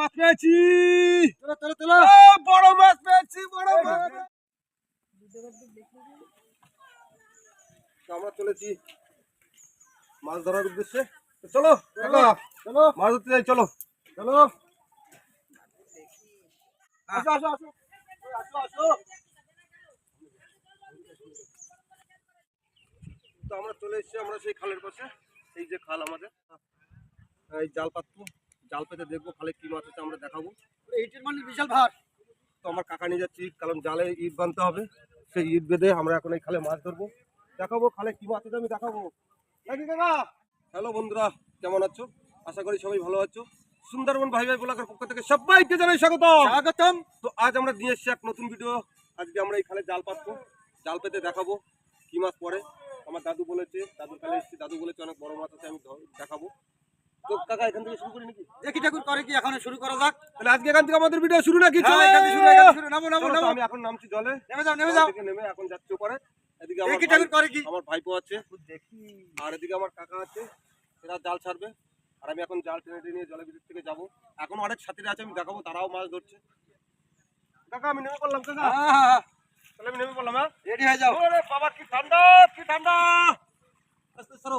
মাছ পেয়েছি। বড় মাছ পেয়েছি বড় মাছ। তো আমরা চলেছি মাছ ধরার উদ্দেশ্যে। তো চলো চলো মাছ ধরতে যাই চলো। চলো। আসো আসো আসো। আসো আসো। তো আমরা চলে এসেছি আমরা সেই খালের পাশে। এই যে খাল আমাদের। এই জাল পাতবো জাল পেতে দেখব খালে কি মাছ আছে আমরা দেখাবো। এইটির মানে বিশাল ভার। তো আমার কাকা নিয়ে যাচ্ছি কারণ জালে ইট বানতে হবে। সেই ইট বেঁধে আমরা এখন এই খালে মাছ ধরবো। দেখাবো খালে কি মাছ আছে আমি দেখাবো। নাকি কাকা। হ্যালো বন্ধুরা কেমন আছো? আশা করি সবাই ভালো আছো। সুন্দরবন ভাই ভাই ব্লগের পক্ষ থেকে সবাইকে জানাই স্বাগত স্বাগতম। তো আজ আমরা নিয়ে এসেছি এক নতুন ভিডিও আজকে আমরা এই খালে জাল পাতবো জাল পেতে দেখাবো কি মাছ পড়ে। আমার দাদু বলেছে দাদুর কালে এসেছি দাদু বলেছে অনেক বড় মাছ আছে আমি দেখাবো। তো কাকা এখান থেকে শুরু করি নাকি? দেখি ঠাকুর করে কি এখন শুরু করা যাক। তাহলে আজকে এখান থেকে আমাদের ভিডিও শুরু নাকি? হ্যাঁ, এখান থেকে শুরু, এখান থেকে শুরু। নামো, নামো, নামো। আমি এখন নামছি জলে। নেমে যাও নেমে যাও। নেমে এখন যাচ্ছি ওপারে। এদিকে আমার দেখি ঠাকুর করে কি। আমার ভাইপো আছে। দেখি। আর এদিকে আমার কাকা আছে এরা জাল ছাড়বে। আর আমি এখন জাল টেনে টেনে নিয়ে জলের ভিতর থেকে যাব। এখন অনেক সাথীরা আছে আমি দেখাবো তারাও মাছ ধরছে। কাকা আমি নেমে পড়লাম কাকা। তাহলে আমি নেমে পড়লাম হ্যাঁ? রেডি হয়ে যাও। বাবা কি ঠান্ডা কি ঠান্ডা! আস্তে সরো।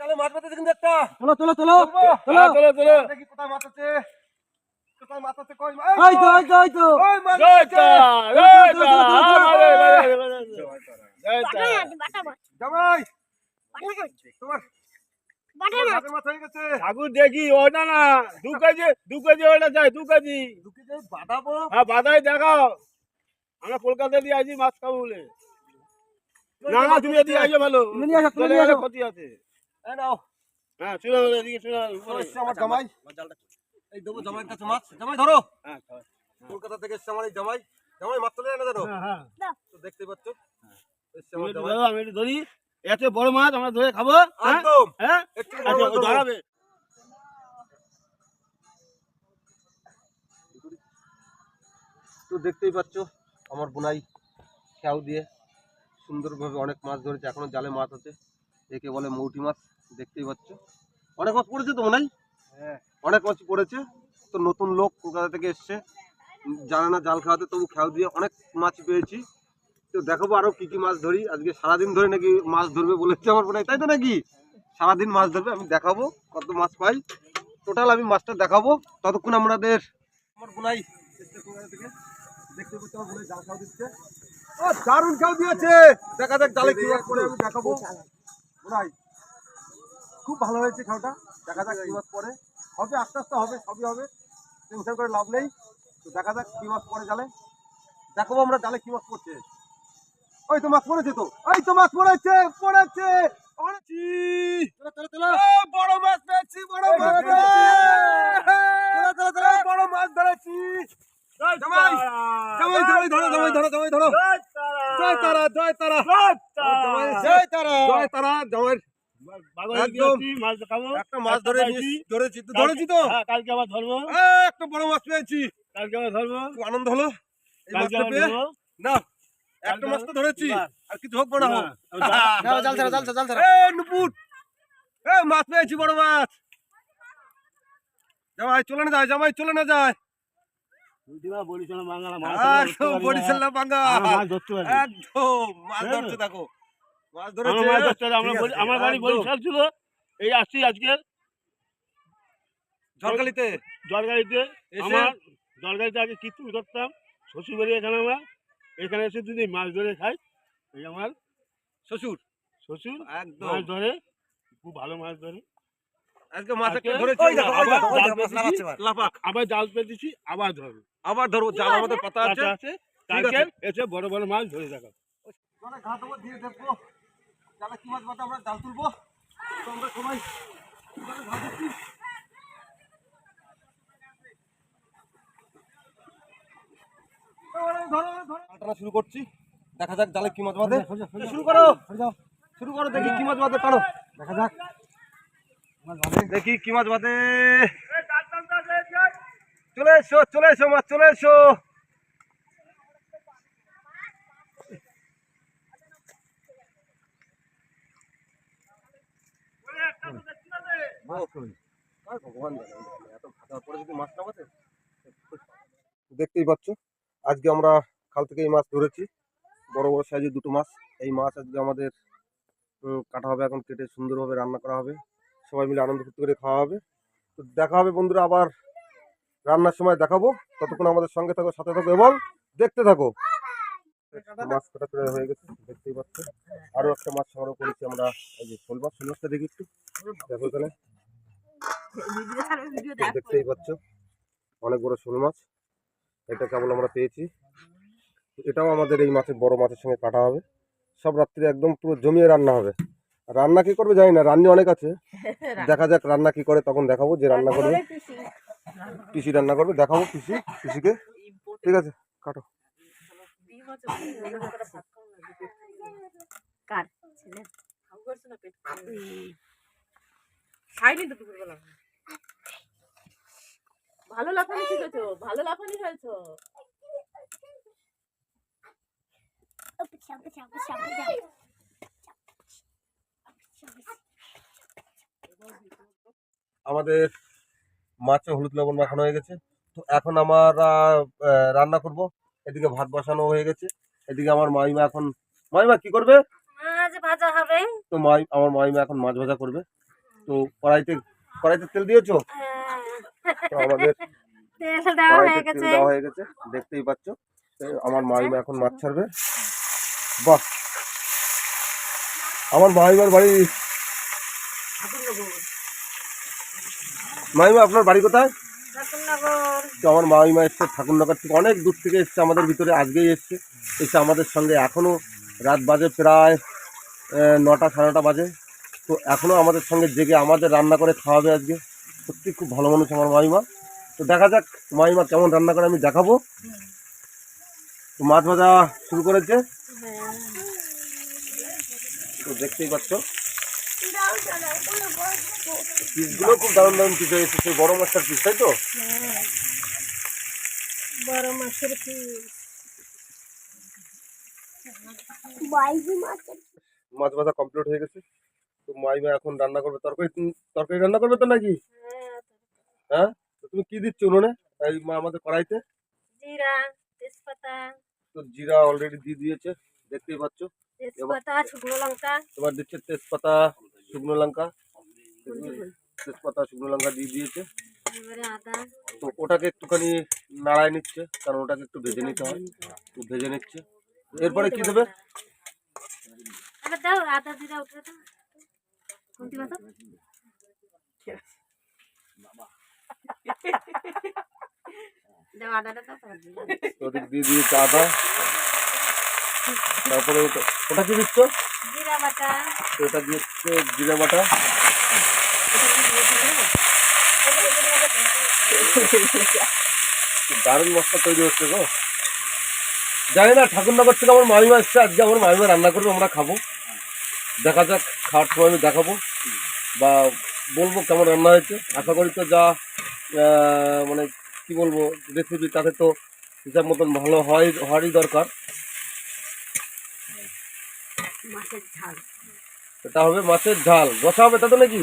তাহলে মাছ কিন্তু একটা। চলো চলো চলো চলো চলো চলো দেখি কোথায় মাছ আছে। কোথায় মাছ আছে কই মাছ তো ওই তো ওই তো। ওই মাছ আছে। জামাই। তোমার তোমার হাতের মাছ ঠাকুর দেখি ওটা না দু কেজি দু কেজি ওটা চাই দু কেজি। বাঁধাবো। হ্যাঁ বাদাই দেখাও। আমরা কলকাতা দিয়ে আছি মাছ খাব বলে। না না তুমি এদিকে আসো ভালো। তুমি নিয়ে আসো, তুমি চলে নিয়ে গেলে ক্ষতি আছে। এই নাও। হ্যাঁ শুনে এদিকে চলে এসছে আমার জামাই। এই দেবো জামাইয়ের কাছে মাছ। জামাই ধরো। হ্যাঁ কলকাতা থেকে এসছে আমার এই জামাই। জামাই মাছ চলে না ধরো। হ্যাঁ হ্যাঁ। তো দেখতে পাচ্ছ? এসছে তুমি আমার একটু জামাই। ধরো, আমি একটু ধরি। এত বড় মাছ আমরা ধরে খাব। হ্যাঁ? একদম। হ্যাঁ? একটু বড় আচ্ছা। ধরাবে। তো দেখতেই পাচ্ছ আমার বোনাই খেয়াও দিয়ে সুন্দরভাবে অনেক মাছ ধরেছে। এখনও জালে মাছ আছে। একে বলে মৌটি মাছ দেখতেই পাচ্ছ। অনেক মাছ পড়েছে তো বোনাই হ্যাঁ? অনেক মাছ পড়েছে। তো নতুন লোক কলকাতা থেকে এসছে। জানে না জাল খাওয়াতে তবু খেয়াল দিয়ে অনেক মাছ পেয়েছি। তো দেখাবো আরও কি কি মাছ ধরি। আজকে সারাদিন ধরে নাকি মাছ ধরবে বলেছে আমার বোনাই তাই তো নাকি? সারাদিন মাছ ধরবে আমি দেখাবো কত মাছ পাই। টোটাল আমি মাছটা দেখাবো। ততক্ষণ আমাদের আমার বোনাই এসছে কলকাতা থেকে। দেখতে পাচ্ছি আমার বোনাই জাল খাওয়া দিচ্ছে। ও দারুণ দিয়েছে। দেখা যাক জালে কি পড়ে আমি দেখাবো। বোনাই খুব ভালো হয়েছে খাওয়াটা। দেখা যাক কি মাস পরে। হবে আস্তে আস্তে হবে সবই হবে। টেনশন করে লাভ নেই। তো দেখা যাক কী মাস পরে জালে। দেখো আমরা জালে কী মাছ পড়ছে। ওই তো মাছ পড়েছে তো। ওই তো মাছ পড়েছে পড়েছি চলো চলো চলো ও, বড় মাছ পেয়েছি বড় মাছ চলো, চলো, চলো। এই বড় মাছ ধরেছি জামাই জামাই জামাই ধরো জামাই ধরো জামাই ধরো জয় তারা জয় তারা জামাই এসে- জয় তারা জয় তারা জামাই বাগড়া দিয়ে একদম। আসছি, মাছ খাব একটা মাছ ধরে ধরেছি তো ধরেছি তো? হ্যাঁ, কালকে আবার ধরবো। একটা বড় মাছ পেয়েছি। কালকে আবার ধরবো। খুব আনন্দ হলো? এই মাছটা পেয়ে? না একটা মাছ তো ধরেছি। আর কিছু হোক না হোক। হ্যাঁ, জাল- যাও জাল ছাড়া জাল ছাড়া জাল ছাড়া। এ নুপুর। এ মাছ পেয়েছি বড় মাছ। জামাই চলে না যায় জামাই চলে না যায়। হ্যাঁ। আমার বাড়ি বরিশাল ছিল। এই আসছি আজকে। ঝড়খালিতে জলগাড়িতে এসে? আমার জলগাড়িতে আগে কিছু ধরতাম। শ্বশুর বাড়ি এখানে আমার। এখানে এসে যদি মাছ ধরে খাই এই আমার শ্বশুর? শ্বশুর একদম। মাছ ধরে খুব ভালো মাছ ধরে। আজকে মাছ একটা ধরেছি আবার জাল পেতেছি। আবার ধরবো। আবার ধরবো জাল আমাদের পাতা আছে। কাঁচা এসে বড় বড় মাছ ধরে দেখাবো। ঘাট দিয়ে দেখব। জালে কি মাছ বাতা আমরা জাল তুলবো? শুরু করছি। দেখা যাক জালে কি মাছ বাঁধে। শুরু করো। শুরু করো দেখি কি মাছ বাঁধে টানো দেখা যাক। দেখি কি মাছ বাঁধে। চলে এসো চলে এসো মাছ চলে এসো। ভগবান জানে, এত ভাটার পরে যদি মাছ না বাঁধে দেখতেই পাচ্ছ আজকে আমরা খাল থেকে এই মাছ ধরেছি। বড় বড় সাইজের দুটো মাছ। এই মাছ আজকে আমাদের কাটা হবে এখন কেটে সুন্দরভাবে রান্না করা হবে। সবাই মিলে আনন্দ ফুর্তি করে খাওয়া হবে। তো দেখা হবে বন্ধুরা আবার রান্নার সময় দেখাবো। ততক্ষণ আমাদের সঙ্গে থাকো সাথে থাকো এবং দেখতে থাকো। মাছ কাটা প্রায় হয়ে গেছে দেখতেই পাচ্ছ। আরও একটা মাছ সংগ্রহ করেছি আমরা। এই যে শোল মাছ শোল মাছটা দেখি একটু। দেখো এখানে। দেখতেই পাচ্ছ। অনেক বড় শোল মাছ। এটা কেবল আমরা পেয়েছি। এটাও আমাদের এই মাছের বড় মাছের সঙ্গে কাটা হবে। সব রাত্রে একদম পুরো জমিয়ে রান্না হবে। আর রান্না কি করবে জানি না রান্নি অনেক আছে। দেখা যাক রান্না কি করে তখন দেখাবো যে রান্না করবে। পিসি। রান্না করবে দেখাবো পিসি পিসিকে। ঠিক আছে কাটো। কার? ছেলে খাইনি তো দুপুরবেলা। ভালো লাফানি শিখেছো? ভালো লাফানি হয়েছো আমাদের মাছে হলুদ লবণ মাখানো হয়ে গেছে। তো এখন আমরা রান্না করব। এদিকে ভাত বসানো হয়ে গেছে। এদিকে আমার মাইমা এখন মাইমা কি করবে? মাছ ভাজা হবে। তো মাই আমার মাইমা এখন মাছ ভাজা করবে। তো কড়াইতে কড়াইতে তেল দিয়েছ? তো আমাদের তেল দেওয়া হয়ে গেছে। দেওয়া হয়ে গেছে দেখতেই পাচ্ছ। আমার মাইমা এখন মাছ ছাড়বে। বাহ! আমার মাইমার বাড়ি মাইমা আপনার বাড়ি কোথায়? তো আমার মামিমা এসছে ঠাকুরনগর থেকে অনেক দূর থেকে এসছে আমাদের ভিতরে আজকেই এসছে। এসে আমাদের সঙ্গে এখনও রাত বাজে প্রায় নটা সাড়ে নটা বাজে। তো এখনও আমাদের সঙ্গে জেগে আমাদের রান্না করে খাওয়াবে আজকে। সত্যি খুব ভালো মানুষ আমার মামিমা তো দেখা যাক মামিমা কেমন রান্না করে আমি দেখাবো। তো মাছ ভাজা শুরু করেছে। তো দেখতেই পাচ্ছ। পিসগুলো খুব দারুণ দারুণ পিস হয়েছে সেই বড় মাছটার পিস তাই তো? মাছ ভাজা কমপ্লিট হয়ে গেছে। তো মাইমা এখন রান্না করবে তরকারি তরকারি রান্না করবে তো নাকি? হ্যাঁ তো তুমি কি দিচ্ছ উনুনে? এই মা আমাদের কড়াইতে? জিরা তেজপাতা। তো জিরা অলরেডি দিয়ে দিয়েছে দেখতেই পাচ্ছ। তেজপাতা শুকনো লঙ্কা। এবার দিচ্ছে তেজপাতা শুকনো লঙ্কা। তেজপাতা শুকনো লঙ্কা দিয়ে দিয়েছে। তো ওটাকে একটুখানি নাড়ায় নিচ্ছে কারণ ওটাকে একটু ভেজে নিতে হয়। একটু ভেজে নিচ্ছে। এরপরে কি দেবে? দাও আদা জিরা উঠে দাও কোনটি কথা? দাও আদাটা দাও তারপর দিও। তো ওদিক দিয়ে দিয়েছে আদা তারপরে ওটা ওটা কি দিচ্ছ? জিরা বাটা। এটা দিচ্ছে বাটা? দারুণ মশলা তৈরি হচ্ছে গো। জানি না ঠাকুরনগর থেকে আমার মামিমা এসছে আজকে আমার মামিমা রান্না করবে আমরা খাব। দেখা যাক খাওয়ার সময় আমি দেখাবো। বা বলব কেমন রান্না হয়েছে। আশা করি তো যা মানে কি বলব রেসিপি তাতে তো হিসাব মতন ভালো হয় হওয়ারই দরকার। এটা হবে মাছের ঝাল। বসা হবে তা তো নাকি?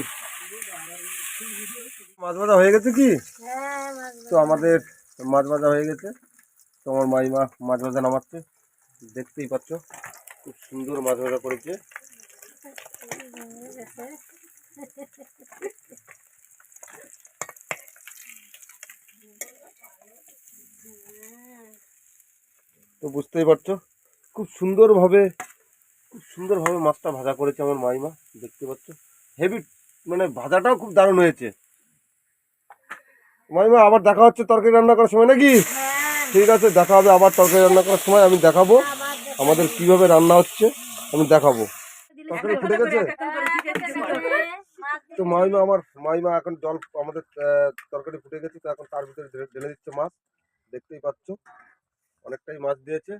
মাছ ভাজা হয়ে গেছে কি? হ্যাঁ তো আমাদের মাছ ভাজা হয়ে গেছে। তো আমার মাইমা মাছ ভাজা নামাচ্ছে। দেখতেই পাচ্ছ খুব সুন্দর মাছ ভাজা করেছে। তো বুঝতেই পারছ? খুব সুন্দরভাবে খুব সুন্দরভাবে মাছটা ভাজা করেছে আমার মাইমা দেখতে পাচ্ছ? হেভি মানে ভাজাটাও খুব দারুণ হয়েছে। মাইমা আবার দেখা হচ্ছে তরকারি রান্না করার সময় নাকি? হ্যাঁ। ঠিক আছে দেখা হবে আবার তরকারি রান্না করার সময় আমি দেখাবো আমাদের কীভাবে রান্না হচ্ছে আমি দেখাবো। তরকারি ফুটে গেছে? তো মাইমা আমার মাইমা এখন জল আমাদের তরকারি ফুটে গেছে তো এখন তার ভিতরে ঢেলে- ঢেলে দিচ্ছে মাছ। দেখতেই পাচ্ছ অনেকটাই মাছ দিয়েছে।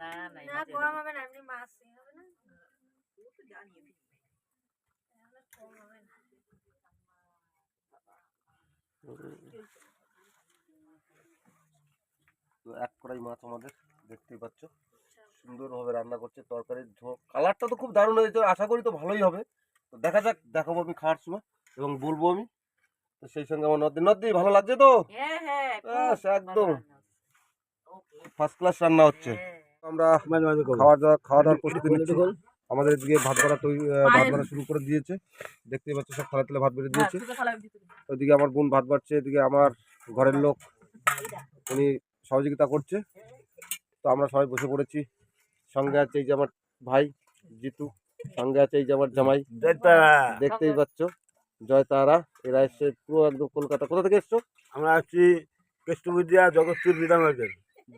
না না না গরম হবে না এমনি মাছ ইয়ে হবে না তাহলে কম হবে না। তো এক কড়াই মাছ আমাদের দেখতেই পাচ্ছ। সুন্দরভাবে রান্না করছে তরকারির ঝোল কালারটা তো খুব দারুণ হয়েছে আশা করি তো ভালোই হবে। তো দেখা যাক দেখাবো আমি খাওয়ার সময় এবং বলব আমি। তো সেই সঙ্গে আমার নদী নদী ভালো লাগছে তো? হ্যাঁ হ্যাঁ একদম। ফার্স্ট ক্লাস রান্না হচ্ছে। আমরা মাঝে মাঝে খাওয়া দাওয়া খাওয়া দাওয়ার প্রস্তুতি নিচ্ছি। আমাদের এদিকে ভাত করা তৈরি ভাত বাড়া শুরু করে দিয়েছে। দেখতেই পাচ্ছ সব থালা তেলে ভাত বেড়ে দিয়েছে। ওইদিকে আমার বোন ভাত বাড়ছে এদিকে আমার ঘরের লোক উনি সহযোগিতা করছে। তো আমরা সবাই বসে পড়েছি। সঙ্গে আছে এই যে আমার ভাই জিতু। সঙ্গে আছে এই যে আমার জামাই। দেখতেই পাচ্ছ জয় তারা। এরা এসছে পুরো একদম কলকাতা। কোথা থেকে এসছো? আমরা আসছি কেষ্টবিদ্যা জগৎপুর বিধান মার্কেট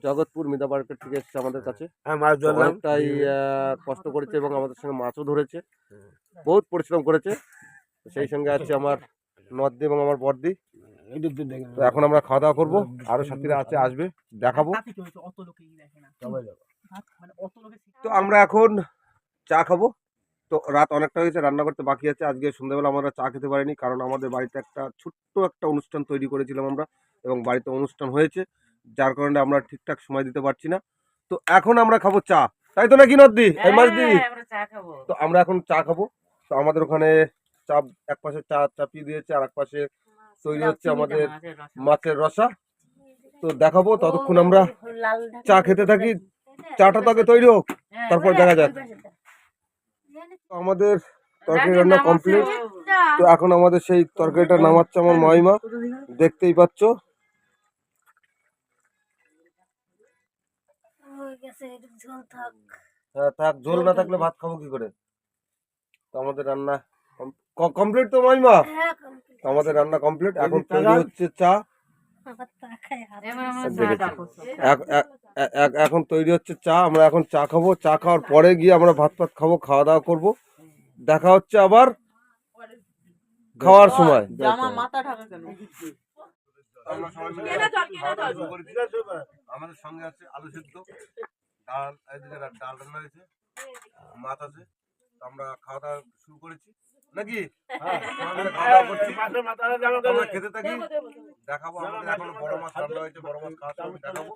জগৎপুর মিদা মার্কেট থেকে এসছে আমাদের কাছে। হ্যাঁ মাছ ধরলাম। অনেকটাই কষ্ট করেছে এবং আমাদের সঙ্গে মাছও ধরেছে। বহুত পরিশ্রম করেছে। সেই সঙ্গে আছে আমার নদ্দি এবং আমার বর্দি তো এখন আমরা খাওয়া দাওয়া করব। আরও সাথীরা আছে আসবে দেখাবো। মানে তো আমরা এখন চা খাব। তো রাত অনেকটা হয়েছে রান্না করতে বাকি আছে। আজকে সন্ধ্যাবেলা আমরা চা খেতে পারিনি কারণ আমাদের বাড়িতে একটা ছোট্ট একটা অনুষ্ঠান তৈরি করেছিলাম আমরা এবং বাড়িতে অনুষ্ঠান হয়েছে। যার কারণে আমরা ঠিকঠাক সময় দিতে পারছি না। তো এখন আমরা খাব চা। তাই তো নাকি নদী? এই দি হ্যাঁ, আমরা তো আমরা এখন চা খাব। তো আমাদের ওখানে চা এক পাশে চা চাপিয়ে দিয়েছে আর এক পাশে তৈরি হচ্ছে আমাদের মাছের রসা। তো দেখাবো ততক্ষণ আমরা চা খেতে থাকি। চাটা তো আগে তৈরি হোক হ্যাঁ, তারপর দেখা যাক। তো আমাদের তরকারি রান্না কমপ্লিট তো এখন আমাদের সেই তরকারিটা নামাচ্ছে আমার মাইমা। দেখতেই পাচ্ছ। হয়ে গেছে ঝোল থাক। হ্যাঁ থাক ঝোল না থাকলে ভাত খাব কি করে? তো আমাদের রান্না কমপ্লিট তো মাইমা? হ্যাঁ আমাদের রান্না কমপ্লিট এখন তৈরি হচ্ছে চা। এখন তৈরি হচ্ছে চা। আমরা এখন চা খাব। চা খাওয়ার পরে গিয়ে আমরা ভাত ফাত খাব খাওয়া দাওয়া করব। দেখা হচ্ছে আবার খাওয়ার সময়। জামা মাথা ঢাকা কেন? আমাদের সঙ্গে আছে আলু সিদ্ধ ডাল এদিকে ডাল রান্না হয়েছে মাছ আছে আমরা খাওয়া দাওয়া শুরু করেছি। নাকি? আমরা খেতে থাকি দেখাবো আমাদের এখনও বড় মাছ রান্না হয়েছে বড় মাছ খাওয়া দেখাবো।